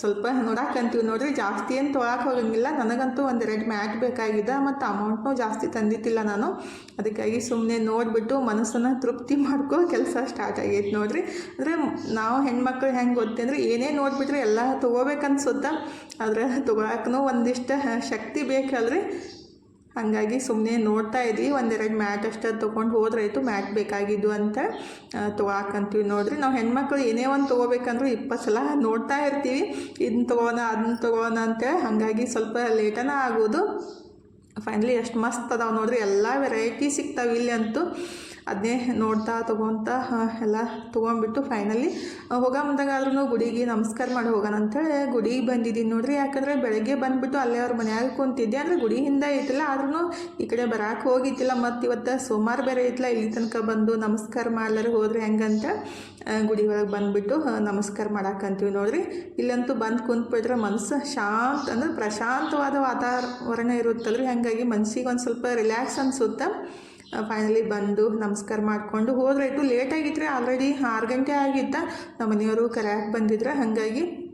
ಸ್ವಲ್ಪ ನೋಡಾಕಂತೀವಿ ನೋಡಿರಿ. ಜಾಸ್ತಿ ಏನು ತೊಗೊಳಕ್ಕೆ ಹೋಗಂಗಿಲ್ಲ. ನನಗಂತೂ ಒಂದೆರಡು ಮ್ಯಾಟ್ ಬೇಕಾಗಿದೆ. ಮತ್ತು ಅಮೌಂಟ್ನೂ ಜಾಸ್ತಿ ತಂದಿತ್ತಿಲ್ಲ ನಾನು. ಅದಕ್ಕಾಗಿ ಸುಮ್ಮನೆ ನೋಡಿಬಿಟ್ಟು ಮನಸ್ಸನ್ನು ತೃಪ್ತಿ ಮಾಡ್ಕೋ ಕೆಲಸ ಸ್ಟಾರ್ಟ್ ಆಗೈತೆ ನೋಡಿರಿ. ಅಂದರೆ ನಾವು ಹೆಣ್ಮಕ್ಳು ಹೆಂಗೆ ಗೊತ್ತೆ ಅಂದರೆ ಏನೇ ನೋಡಿಬಿಟ್ರೆ ಎಲ್ಲ ತೊಗೋಬೇಕನ್ಸುತ್ತೆ? ಆದರೆ ತೊಗೊಳಕ್ಕೂ ಒಂದಿಷ್ಟು ಶಕ್ತಿ ಬೇಕಲ್ರಿ? ಹಾಗಾಗಿ ಸುಮ್ಮನೆ ನೋಡ್ತಾ ಇದ್ವಿ. ಒಂದೆರಡು ಮ್ಯಾಟ್ ಅಷ್ಟೇ ತೊಗೊಂಡು ಹೋದ್ರಾಯ್ತು. ಮ್ಯಾಟ್ ಬೇಕಾಗಿದ್ದು ಅಂತ ತೊಗೊಳಕಂತೀವಿ ನೋಡಿರಿ. ನಾವು ಹೆಣ್ಮಕ್ಳು ಏನೇ ಒಂದು ತೊಗೋಬೇಕಂದ್ರೂ ಇಪ್ಪತ್ತು ಸಲ ನೋಡ್ತಾ ಇರ್ತೀವಿ. ಇದನ್ನ ತೊಗೋಣ ಅದನ್ನ ತೊಗೋಣ ಅಂತ ಹಾಗಾಗಿ ಸ್ವಲ್ಪ ಲೇಟನ ಆಗೋದು. ಫೈನಲಿ ಎಷ್ಟು ಮಸ್ತ್ ಅದಾವೆ ನೋಡ್ರಿ. ಎಲ್ಲ ವೆರೈಟಿ ಸಿಗ್ತಾವೆ ಇಲ್ಲಿ ಅಂತೂ. ಅದನ್ನೇ ನೋಡ್ತಾ ತೊಗೊತ ಎಲ್ಲ ತೊಗೊಂಡ್ಬಿಟ್ಟು ಫೈನಲಿ ಹೋಗೋ ಮುಂದಾಗಾದ್ರೂ ಗುಡಿಗೆ ನಮಸ್ಕಾರ ಮಾಡಿ ಹೋಗೋಣ ಅಂತೇಳಿ ಗುಡಿಗೆ ಬಂದಿದ್ದೀನಿ ನೋಡ್ರಿ. ಯಾಕಂದರೆ ಬೆಳಗ್ಗೆ ಬಂದುಬಿಟ್ಟು ಅಲ್ಲೇ ಅವ್ರ ಮನೆಯಾಗ ಕುಂತಿದ್ದೆ. ಅಂದರೆ ಗುಡಿ ಹಿಂದೆ ಐತಿಲ್ಲ ಆದ್ರೂ ಈ ಕಡೆ ಬರಕ್ಕೆ ಹೋಗಿದ್ದಿಲ್ಲ. ಮತ್ತು ಇವತ್ತು ಸೋಮವಾರ ಬೇರೆ ಐತಿಲ್ಲ ಇಲ್ಲಿ ತನಕ ಬಂದು ನಮಸ್ಕಾರ ಮಾಡ್ಲಾರ ಹೋದ್ರೆ ಹೆಂಗಂತ ಗುಡಿ ಒಳಗೆ ಬಂದುಬಿಟ್ಟು ನಮಸ್ಕಾರ ಮಾಡಾಕಂತೀವಿ ನೋಡ್ರಿ. ಇಲ್ಲಂತೂ ಬಂದು ಕುಂತ್ಬಿಟ್ರೆ ಮನಸ್ಸು ಶಾಂತ, ಅಂದ್ರೆ ಪ್ರಶಾಂತವಾದ ವಾತಾವರಣ ಇರುತ್ತಲ್ರಿ. ಹಾಗಾಗಿ ಮನಸ್ಸಿಗೆ ಒಂದು ಸ್ವಲ್ಪ ರಿಲ್ಯಾಕ್ಸ್ ಅನ್ಸುತ್ತೆ. ಫೈನಲಿ ಬಂದು ನಮಸ್ಕಾರ ಮಾಡಿಕೊಂಡು ಹೋದ್ರಾಯ್ತು ಆಗಿದ್ರೆ ಆಲ್ರೆಡಿ ಆರು ಗಂಟೆ ಆಗಿದ್ದ, ನಮ್ಮ ಮನೆಯವರು ಕರೆಯಕ್ಕೆ ಬಂದಿದ್ರೆ, ಹಾಗಾಗಿ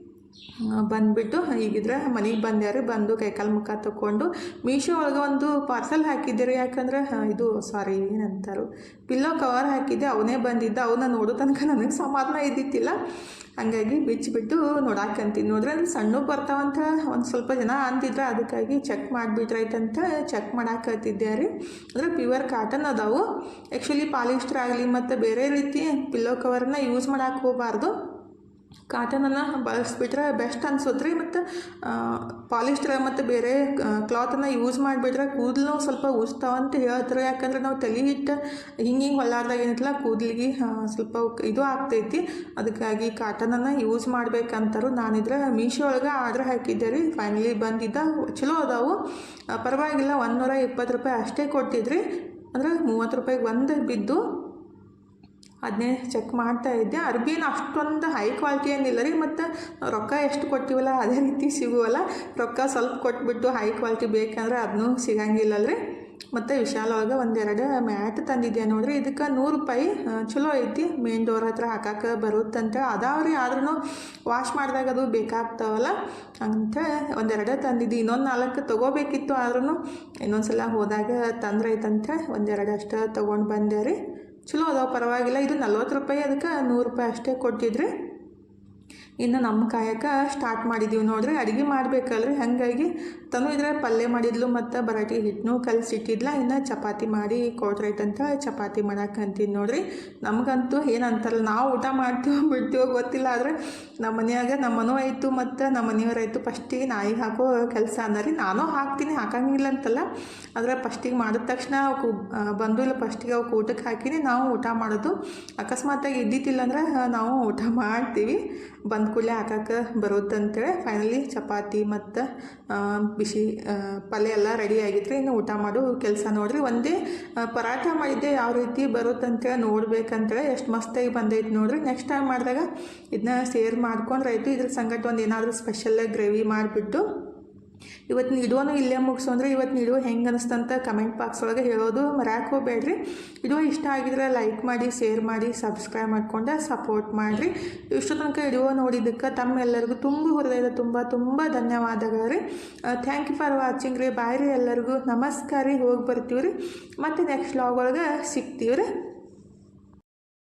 ಬಂದ್ಬಿಟ್ಟು ಈಗಿದ್ರೆ ಮನೆಗೆ ಬಂದ್ಯಾರು, ಬಂದು ಕೈಕಾಲು ಮುಖ ತಗೊಂಡು ಮೀಶೋ ಒಳಗೆ ಒಂದು ಪಾರ್ಸಲ್ ಹಾಕಿದ್ದೀರಿ, ಯಾಕಂದ್ರೆ ಇದು ಸಾರಿ ಏನಂತಾರು. ಪಿಲ್ಲೋ ಕವರ್ ಹಾಕಿದ್ದೆ, ಅವನೇ ಬಂದಿದ್ದ ಅವನ್ನ ನೋಡೋ ತನಕ ನನಗೆ ಸಮಾಧಾನ ಇದ್ದಿತ್ತಿಲ್ಲ. ಹಾಗಾಗಿ ಬಿಚ್ಚಿಬಿಟ್ಟು ನೋಡಾಕಂತೀನಿ ನೋಡ್ರೆ ಅಲ್ಲಿ ಸಣ್ಣ ಬರ್ತಾವಂತ ಒಂದು ಸ್ವಲ್ಪ ಜನ ಅಂತಿದ್ರೆ ಅದಕ್ಕಾಗಿ ಚೆಕ್ ಮಾಡಿಬಿಟ್ರಾಯ್ತಂತ ಚೆಕ್ ಮಾಡಾಕತ್ತಿದ್ದೆ ರೀ ಅಂದರೆ ಪ್ಯೂರ್ ಕಾಟನ್ ಅದಾವು. ಆ್ಯಕ್ಚುಲಿ ಪಾಲಿಸ್ಟರ್ ಆಗಲಿ ಮತ್ತು ಬೇರೆ ರೀತಿ ಪಿಲ್ಲೋ ಕವರ್ನ ಯೂಸ್ ಮಾಡಕ್ಕೆ ಹೋಗಬಾರ್ದು. ಕಾಟನನ್ನು ಬಳಸ್ಬಿಟ್ರೆ ಬೆಸ್ಟ್ ಅನ್ಸುತ್ತೆ ರೀ ಮತ್ತು ಪಾಲಿಸ್ಟರ್ ಮತ್ತು ಬೇರೆ ಕ್ಲಾತನ್ನು ಯೂಸ್ ಮಾಡಿಬಿಟ್ರೆ ಕೂದಲು ಸ್ವಲ್ಪ ಉಜ್ತಾವಂತ ಹೇಳ್ತಾರೆ. ಯಾಕಂದ್ರೆ ನಾವು ತಲೆ ಇಟ್ಟು ಹಿಂಗೆ ಹಿಂಗೆ ಹೊಲ್ಲಾರ್ದಾಗ ಏನೈತಲ್ಲ ಕೂದಲಿಗೆ ಸ್ವಲ್ಪ ಇದು ಆಗ್ತೈತಿ. ಅದಕ್ಕಾಗಿ ಕಾಟನನ್ನು ಯೂಸ್ ಮಾಡಬೇಕಂತಾರು ನಾನಿದ್ರೆ ಮೀಶೋ ಒಳಗೆ ಆರ್ಡ್ರ್ ಹಾಕಿದ್ದೆ ರೀ. ಫೈನಲಿ ಬಂದಿದ್ದ. ಚಲೋ ಅದಾವು. ಪರವಾಗಿಲ್ಲ, ಒಂದುನೂರ ಇಪ್ಪತ್ತು ರೂಪಾಯಿ ಅಷ್ಟೇ ಕೊಟ್ಟಿದ್ರಿ ಅಂದರೆ ಮೂವತ್ತು ರೂಪಾಯಿಗೆ ಒಂದು ಬಿದ್ದು ಅದನ್ನೇ ಚೆಕ್ ಮಾಡ್ತಾ ಇದ್ದೆ. ಅರ್ಬಿನ ಅಷ್ಟೊಂದು ಹೈ ಕ್ವಾಲಿಟಿ ಏನಿಲ್ಲ ರೀ, ಮತ್ತು ರೊಕ್ಕ ಎಷ್ಟು ಕೊಟ್ಟಿವಲ್ಲ, ಅದೇ ರೀತಿ ಸಿಗುವಲ್ಲ. ರೊಕ್ಕ ಸ್ವಲ್ಪ ಕೊಟ್ಬಿಟ್ಟು ಹೈ ಕ್ವಾಲಿಟಿ ಬೇಕಂದ್ರೆ ಅದನ್ನೂ ರೀ ಮತ್ತು ವಿಶಾಲ ಒಳಗೆ ಒಂದೆರಡು ಮ್ಯಾಟ್ ತಂದಿದ್ದೆ ನೋಡ್ರಿ. ಇದಕ್ಕೆ ನೂರು ರೂಪಾಯಿ ಚಲೋ ಐತಿ. ಮೇನ್ ಡೋರ್ ಹತ್ರ ಹಾಕಕ್ಕೆ ಬರುತ್ತಂತ. ರೀ ಆದ್ರೂ ವಾಶ್ ಮಾಡಿದಾಗ ಅದು ಬೇಕಾಗ್ತಾವಲ್ಲ. ಅಂತ ಒಂದೆರಡು ತಂದಿದ್ದೆ. ಇನ್ನೊಂದು ನಾಲ್ಕು ತೊಗೋಬೇಕಿತ್ತು ಆದ್ರೂ ಇನ್ನೊಂದು ಸಲ ಹೋದಾಗ ತಂದ್ರೆ ಐತಂತ ಒಂದೆರಡು ಅಷ್ಟು ತೊಗೊಂಡು ಬಂದೆ ರೀ. ಚಲೋ ಅದಾವೆ ಪರವಾಗಿಲ್ಲ. ಇದು ನಲ್ವತ್ತು ರೂಪಾಯಿ ಅದಕ್ಕೆ ನೂರು ರೂಪಾಯಿ ಅಷ್ಟೇ ಕೊಟ್ಟಿದ್ರಿ ಇನ್ನು ನಮ್ಮ ಕಾಯಕ ಸ್ಟಾರ್ಟ್ ಮಾಡಿದ್ದೀವಿ ನೋಡ್ರಿ. ಅಡುಗೆ ಮಾಡಬೇಕಲ್ರಿ. ಹಾಗಾಗಿ ತನು ಇದ್ರೆ ಪಲ್ಯ ಮಾಡಿದ್ಲು ಮತ್ತು ಬರಾಟಿ ಹಿಟ್ಟನ್ನು ಕಲಸಿಟ್ಟಿದ್ಲ. ಇನ್ನು ಚಪಾತಿ ಮಾಡಿ ಕೊಟ್ರೈತಂತ ಚಪಾತಿ ಮಾಡಕ್ಕೆ ಅಂತೀನಿ ನೋಡ್ರಿ. ನಮಗಂತೂ ಏನಂತಾರಲ್ಲ ನಾವು ಊಟ ಮಾಡ್ತೀವೋ ಬಿಡ್ತೀವೋ ಗೊತ್ತಿಲ್ಲ. ಆದರೆ ನಮ್ಮ ಮನೆಯಾಗ ನಮ್ಮನೂ ಆಯಿತು ಮತ್ತು ನಮ್ಮ ಮನೆಯವರಾಯಿತು ಫಸ್ಟಿಗೆ ನಾಯಿ ಹಾಕೋ ಕೆಲಸ ಅಂದರೆ. ನಾನು ಹಾಕ್ತೀನಿ, ಹಾಕಂಗಿಲ್ಲ ಅಂತಲ್ಲ. ಆದರೆ ಫಸ್ಟಿಗೆ ಮಾಡಿದ ತಕ್ಷಣ ಅವಕ್ಕೆ ಬಂದು ಇಲ್ಲ ಫಸ್ಟಿಗೆ ಅವಕ್ಕೆ ಊಟಕ್ಕೆ ಹಾಕಿನಿ. ನಾವು ಊಟ ಮಾಡೋದು ಅಕಸ್ಮಾತಾಗಿ ಇದ್ದಿತ್ತಿಲ್ಲ ಅಂದ್ರೆ ನಾವು ಊಟ ಮಾಡ್ತೀವಿ. ಬಂದ ಕೂಡಲೇ ಹಾಕಕ್ಕೆ ಬರುತ್ತಂತೇಳಿ ಫೈನಲಿ ಚಪಾತಿ ಮತ್ತು ಬಿಸಿ ಪಲ್ಯ ಎಲ್ಲ ರೆಡಿ ಆಗಿತ್ತು ಇನ್ನು ಊಟ ಮಾಡೋ ಕೆಲಸ ನೋಡಿರಿ. ಒಂದೇ ಪರಾಠ ಮಾಡಿದ್ದೆ ಯಾವ ರೀತಿ ಬರುತ್ತಂತೇಳಿ ನೋಡ್ಬೇಕಂತೇಳಿ ಎಷ್ಟು ಮಸ್ತಾಗಿ ಬಂದೈತೆ ನೋಡಿರಿ. ನೆಕ್ಸ್ಟ್ ಟೈಮ್ ಮಾಡಿದಾಗ ಇದನ್ನ ಸೇರ್ ಮಾಡ್ಕೊಂಡ್ರೆ ಆಯಿತು ಇದ್ರ ಸಂಗಟ ಒಂದು ಏನಾದರೂ ಸ್ಪೆಷಲ್ಲಾಗಿ ಗ್ರೇವಿ ಮಾಡಿಬಿಟ್ಟು ಇವತ್ತಿನ ವಿಡಿಯೋನು ಇಲ್ಲೇ ಮುಗಿಸು ಅಂದರೆ ಇವತ್ತು ವಿಡಿಯೋ ಹೆಂಗೆ ಅನಿಸ್ತಂತ ಕಮೆಂಟ್ ಬಾಕ್ಸ್ ಒಳಗೆ ಹೇಳೋದು ಮರ್ಯಾಕೆ ಹೋಗಬೇಡ್ರಿ ಇದು ಇಷ್ಟ ಆಗಿದ್ರೆ ಲೈಕ್ ಮಾಡಿ ಶೇರ್ ಮಾಡಿ ಸಬ್ಸ್ಕ್ರೈಬ್ ಮಾಡ್ಕೊಂಡು ಸಪೋರ್ಟ್ ಮಾಡಿರಿ. ಇಷ್ಟು ತನಕ ಇಡುವ ನೋಡಿದ್ದಕ್ಕೆ ತಮ್ಮೆಲ್ಲರಿಗೂ ತುಂಬ ಹೃದಯದ ತುಂಬ ತುಂಬ ಧನ್ಯವಾದಗಳು ರೀ ಥ್ಯಾಂಕ್ ಯು ಫಾರ್ ವಾಚಿಂಗ್ ರೀ. ಬಾಯ್ ರೀ ಎಲ್ಲರಿಗೂ. ನಮಸ್ಕಾರ ರೀ. ಹೋಗಿ ಬರ್ತೀವಿ ರೀ ಮತ್ತು ನೆಕ್ಸ್ಟ್ ಲಾಗ್ ಒಳಗೆ ಸಿಗ್ತೀವಿ ರೀ